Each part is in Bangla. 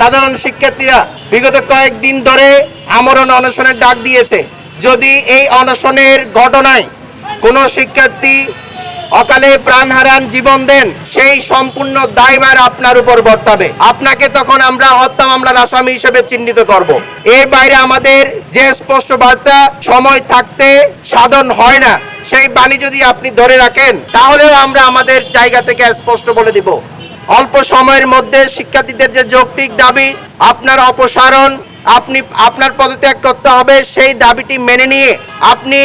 সাধারণ শিক্ষার্থীরা বিগত কয়েকদিন ধরে আমরণ অনশনের ডাক দিয়েছে। যদি এই অনশনের ঘটনায় কোনো শিক্ষার্থী অকালে প্রাণ হারান জীবন দেন, সেই সম্পূর্ণ দায়ভার আপনার উপর বর্তাবে। আপনাকে তখন আমরা হত্যা মামলার আসামি হিসেবে চিহ্নিত করব। এর বাইরে আমাদের যে স্পষ্ট বার্তা, সময় থাকতে সাধন হয় না, সেই বাণী যদি আপনি ধরে রাখেন, তাহলেও আমরা আমাদের জায়গা থেকে স্পষ্ট বলে দিব। অল্প সময়ের মধ্যে শিক্ষার্থীদের যে যৌক্তিক দাবি, আপনার অপসারণ, আপনি, আপনার পদত্যাগ করতে হবে, সেই দাবিটি মেনে নিয়ে আপনি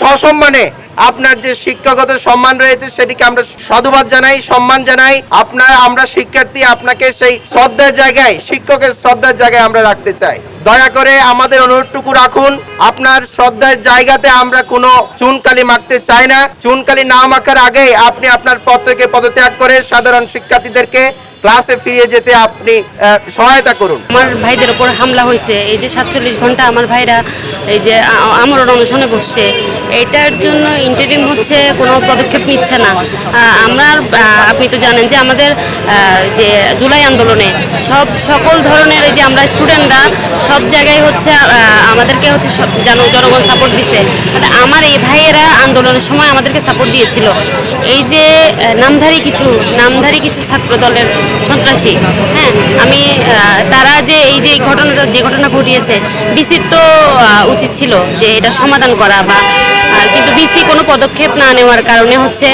সসম্মানে আপনার যে শিক্ষাগত সম্মান রয়েছে সেটিকে আমরা সাধুবাদ জানাই, সম্মান জানাই। আপনার, আমরা শিক্ষার্থী, আপনাকে সেই শ্রদ্ধার জায়গায়, শিক্ষকের শ্রদ্ধার জায়গায় আমরা রাখতে চাই। দয়া করে আমাদের অনুরোধটুকু রাখুন, আপনার শ্রদ্ধার জায়গাতে আমরা কোনো চুনকালি মাখতে চাই না। চুনকালি না মাখার আগে আপনি আপনার পদ থেকে পদত্যাগ করে সাধারণ শিক্ষার্থীদেরকে ক্লাসে ফিরে যেতে আপনি সহায়তা করুন। আমার ভাইদের উপর হামলা হয়েছে। এই যে সাতচল্লিশ ঘণ্টা আমার ভাইরা, এই যে আমার অনশনে বসছে। এটার জন্য ইন্টারিম হচ্ছে কোনো পদক্ষেপ নিচ্ছে না। আমরা আপনি তো জানেন যে আমাদের যে জুলাই আন্দোলনে সব, সকল ধরনের যে আমরা স্টুডেন্টরা সব জায়গায় হচ্ছে আমাদেরকে হচ্ছে সব জন- জনগণ সাপোর্ট দিছে। মানে আমার এই ভাইয়েরা আন্দোলনের সময় আমাদেরকে সাপোর্ট দিয়েছিল। এই যে নামধারী কিছু নামধারী কিছু ছাত্র দলের সন্ত্রাসী হ্যাঁ আমি ঘটনাটা যে ঘটনা ঘটিয়েছে, বিসির তো উচিত ছিল যে এটা সমাধান করা বা কিন্তু বিসি কোনো পদক্ষেপ না নেওয়ার কারণে হচ্ছে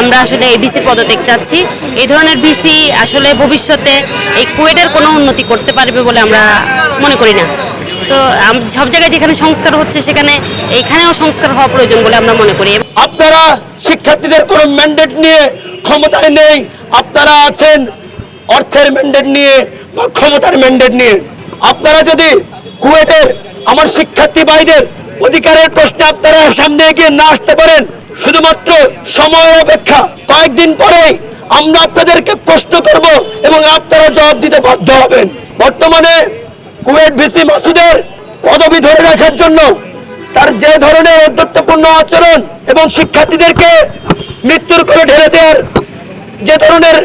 আমরা আসলে এই বিসির পদত্যাগ চাচ্ছি। এই ধরনের বিসি আসলে ভবিষ্যতে এই কুয়েটের কোনো উন্নতি করতে পারবে বলে আমরা মনে করি না। তো সব জায়গায় যেখানে সংস্কার হচ্ছে, সেখানে এইখানেও সংস্কার হওয়া প্রয়োজন বলে আমরা মনে করি। আপনারা শিক্ষার্থীদের কোনো ম্যান্ডেট নিয়ে ক্ষমতায় নেই, আপনারা আছেন অর্থের ম্যান্ডেট নিয়ে বা ক্ষমতার ম্যান্ডেট নিয়ে। আপনারা যদি কুয়েটের আমার শিক্ষার্থী ভাইদের অধিকারের প্রশ্নে আপনারা সামনে এগিয়ে না আসতে পারেন, শুধুমাত্র সময়ের অপেক্ষা, কয়েকদিন পরেই আমরা আপনাদেরকে প্রশ্ন করব এবং আপনারা জবাব দিতে বাধ্য হবেন। বর্তমানে কুয়েট ভিসি মাসুদের পদবি ধরে রাখার জন্য তার যে ধরনের অধ্যত্বপূর্ণ আচরণ এবং শিক্ষার্থীদেরকে মৃত্যুর করে ঢেলে দেওয়ার যে ধরনের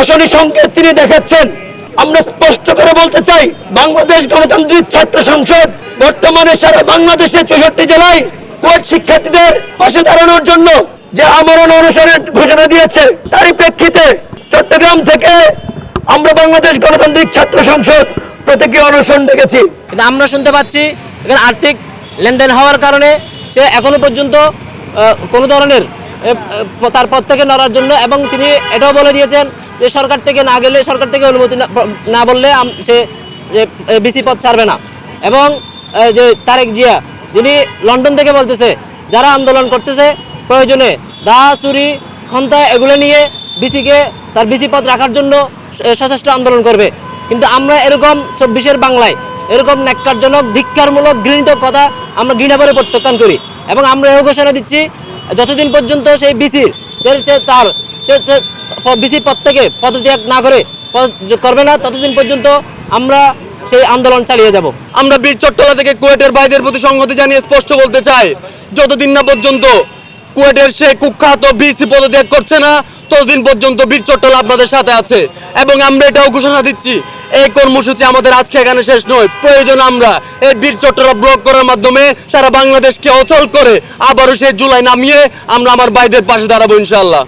অশনি সংকেত তিনি দেখাচ্ছেন আমরা স্পষ্ট করে বলতে চাই, বাংলাদেশ গণতান্ত্রিক ছাত্র সংসদ বর্তমানে সারা বাংলাদেশের চৌষট্টি জেলায় কোর্ট শিক্ষার্থীদের পাশে দাঁড়ানোর জন্য যে আমরণ অনুসরণের ঘোষণা দিয়েছে, তারই প্রেক্ষিতে চট্টগ্রাম থেকে আমরা বাংলাদেশ গণতান্ত্রিক ছাত্র সংসদ প্রতীকী অনশন ডেকেছি। কিন্তু আমরা শুনতে পাচ্ছি, এখানে আর্থিক লেনদেন হওয়ার কারণে সে এখনও পর্যন্ত কোনো ধরনের তার পদ থেকে নড়ার জন্য, এবং তিনি এটাও বলে দিয়েছেন যে সরকার থেকে না গেলে সরকার থেকে অনুমতি না- বললে সে বিসি পদ ছাড়বে না। এবং যে তারেক জিয়া, যিনি লন্ডন থেকে বলতেছে, যারা আন্দোলন করতেছে, প্রয়োজনে দা চুরি ক্ষমতা এগুলো নিয়ে বিসিকে তার বিসি পদ রাখার জন্য সচেষ্ট আন্দোলন করবে। কিন্তু আমরা এরকম চব্বিশের বাংলায় এরকম ন্যাক্কারজনক, ধিক্কারমূলক, ঘৃণিত কথা আমরা ঘৃণা করে প্রত্যাখ্যান করি। এবং আমরা এও ঘোষণা দিচ্ছি, যতদিন পর্যন্ত সেই বিসির, সে তার সে বিসি পদ থেকে পদত্যাগ না করে করবে না, ততদিন পর্যন্ত আমরা সেই আন্দোলন চালিয়ে যাব। আমরা বীর চট্টলা থেকে কুয়েটের ভাইদের প্রতি সংহতি জানিয়ে স্পষ্ট বলতে চাই, যতদিন না পর্যন্ত কুয়েটের সেই কুখ্যাত বিসি পদত্যাগ করছে না, ততদিন পর্যন্ত বীর চট্টলা আপনাদের সাথে আছে। এবং আমরা এটাও ঘোষণা দিচ্ছি, এই কর্মসূচি আমাদের আজকে এখানে শেষ নয়। প্রয়োজন আমরা এই বীর চট্টলা ব্লক করার মাধ্যমে সারা বাংলাদেশকে অচল করে আবারও সেই জুলাই নামিয়ে আমরা আমার ভাইদের পাশে দাঁড়াবো ইনশাল্লাহ